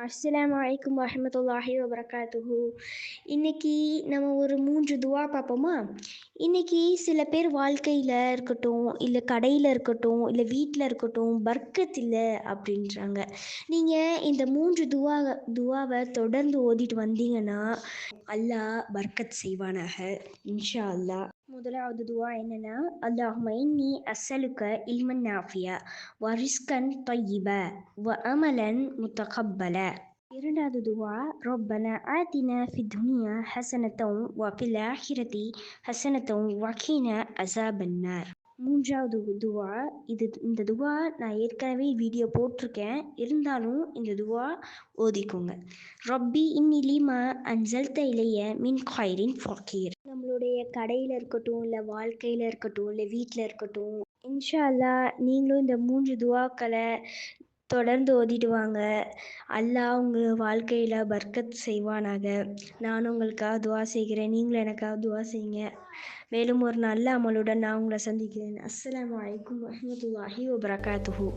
அஸ்ஸலாமு அலைக்கும் வரஹ்மத்துல்லாஹி வபரகாத்துஹு இன்னைக்கு நம்ம ஒரு மூன்று துவா பார்ப்போமா இன்னைக்கு சில பேர் வாழ்க்கையில் இருக்கட்டும் இல்லை கடையில் இருக்கட்டும் இல்லை வீட்டில் இருக்கட்டும் பர்க்கத் இல்லை அப்படின்றாங்க. நீங்கள் இந்த மூன்று துவா துவாவை தொடர்ந்து ஓதிட்டு வந்தீங்கன்னா அல்லாஹ் பர்க்கத் செய்வானாக இன்ஷா அல்லாஹ். முதலாவது துவா என்னன்னா அல்லாஹும இன்னி அசலுக்க இல்மன் நாஃபியா வரிஸ்கன் தொய்யிப வ அமலன் முத்தகப்பல. இரண்டாவது துவா ரொப்பன ஆத்தின ஃபி துனியா ஹசனத்தும் வ ஆஹிரதி ஹசனத்தும் வக்கீன அசாபன்னார் மூன்றாவது துவா இது இந்த துவா நான் ஏற்கனவே வீடியோ போட்டிருக்கேன். இருந்தாலும் இந்த துவா ஓதிக்கோங்க. ரொப்பி இன்னிலிமா அஞ்சல்த இலைய மின் கொயரின் ஃபக்கீர் நம்மளுடைய கடையில் இருக்கட்டும் இல்லை வாழ்க்கையில் இருக்கட்டும் இல்லை வீட்டில் இருக்கட்டும் இன்ஷா அல்லாஹ் நீங்களும் இந்த மூன்று துவாக்களை தொடர்ந்து ஓதிடுவாங்க. அல்லாஹ் உங்கள் வாழ்க்கையில் பர்க்கத் செய்வானாக. நானும் உங்களுக்காக துவா செய்கிறேன். நீங்களும் எனக்காக துவா செய்யுங்க. மேலும் ஒரு நல்ல அமலுடன் நான் உங்களை சந்திக்கிறேன். அஸ்லாம் வலைக்கம் வரமத்துல்லாஹி வபரகாத்துஹூ.